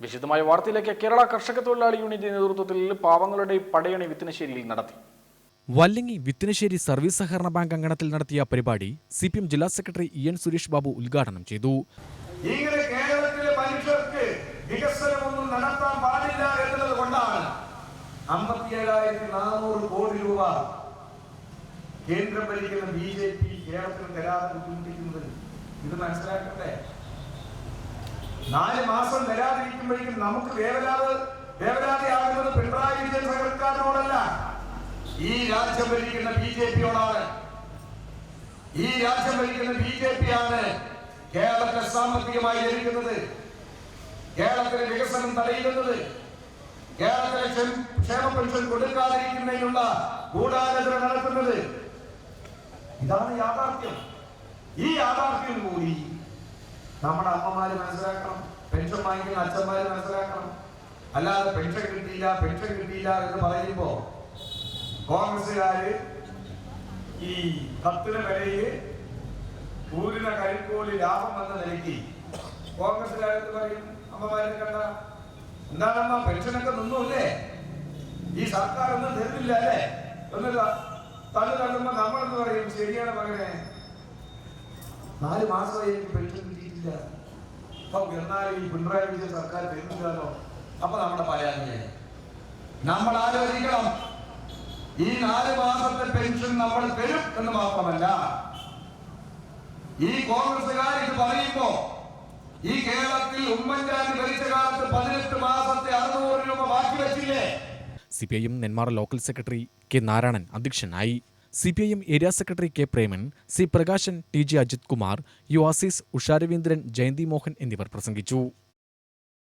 വിശദമായ വാർത്തയിലേക്ക് കേരള കർഷക തൊഴിലാളി യൂണിയന്റെ നേതൃത്വത്തിൽ പാവങ്ങളുടെ പടയണി വിത്തനശ്ശേരിയിൽ നടത്തി. വല്ലങ്ങി വിത്തിനശ്ശേരി സർവീസ് സഹകരണ ബാങ്ക് അങ്കണത്തിൽ നടത്തിയ പരിപാടി സി പി എം ജില്ലാ secretary E N Suresh Babu ഉദ്ഘാടനം ചെയ്തു. ഇങ്ങനെ കേരളത്തിലെ മനുഷ്യർക്ക് വികസനമൊന്നും നടത്താൻ പാടില്ല എന്നുള്ളത് കൊണ്ടാണ് അമ്പത്തിയേഴായിരത്തി നാനൂറ് കോടി രൂപ കേന്ദ്രം ഭരിക്കുന്ന ബി ജെ പി കേരളത്തിന് തരാതെ ബുദ്ധിമുട്ടിക്കുന്നത് ഇത് മനസ്സിലാക്കട്ടെ? നാല് മാസം വരാതിരിക്കുമ്പോഴേക്കും നമുക്ക് വേവലാത് വേവലാതെയാകുന്നത് പിണറായി വിജയൻ സർക്കാരിനോടല്ല ഈ രാജ്യം ഭരിക്കുന്ന ബി ജെ പിയോടാണ്. ഈ രാജ്യം ഭരിക്കുന്ന ബി ജെ പി ആണ് കേരളത്തെ സാമ്പത്തികമായി ലഭിക്കുന്നത് കേരളത്തിലെ വികസനം തടയുന്നത്. കേരളത്തിലെ ക്ഷേമ- പെൻഷൻ കൊടുക്കാതിരിക്കുന്നതിനുള്ള ഗൂഢാലോചന നടത്തുന്നത്. ഇതാണ് യാഥാർത്ഥ്യം. ഈ യാഥാർത്ഥ്യം കൂടി നമ്മുടെ അമ്മമാര് മനസ്സിലാക്കണം. പെൻഷൻ വാങ്ങിക്കുന്ന അച്ഛന്മാര് മനസ്സിലാക്കണം. അല്ലാതെ പെൻഷൻ കിട്ടിയില്ല പെൻഷൻ കിട്ടിയില്ല എന്ന് പറയുമ്പോ കോൺഗ്രസ്സുകാര് ഈ കത്തിന് വിലയിൽ ഊരിന കഴിക്കോലി ലാഭം എന്ന നിലയ്ക്ക് കോൺഗ്രസ്സുകാരെന്ന് പറയും? അമ്മമാരെ കണ്ട എന്താണമ്മ പെൻഷനൊക്കെ നിന്നുല്ലേ? ഈ സർക്കാർ ഒന്നും തരുന്നില്ല അല്ലേ? എന്ന് തള്ളു തള്ളുമ്പോ നമ്മളെന്ന് പറയും? ശരിയാണ് മകനെ. നാല് മാസമായി എനിക്ക് പെൻഷൻ അപ്പൊ എന്നാലും ഈ പിണറായി വിജയൻ സർക്കാർ തരുന്നില്ലല്ലോ അപ്പൊ നമ്മുടെ പരാതിയായി നമ്മൾ ആലോചിക്കണം. ഈ നാല് മാസത്തെ പെൻഷൻ നമ്മൾ തരും എന്ന് മാത്രമല്ല ഈ കോൺഗ്രസുകാർ ഇത് പറയുമ്പോ ഈ കേരളത്തിൽ ഉമ്മൻചാണ്ടി ഭരിച്ച കാലത്ത് പതിനെട്ട് മാസത്തെ അറുന്നൂറ് രൂപ മാറ്റി വെച്ചില്ലേ C P I M Nenmara local secretary K Narayanan അധ്യക്ഷനായി. C P I M area secretary K Preman C Prakashan T J Ajith Kumar U Azeez Usha Raveendran Jayanthi Mohan എന്നിവർ പ്രസംഗിച്ചു.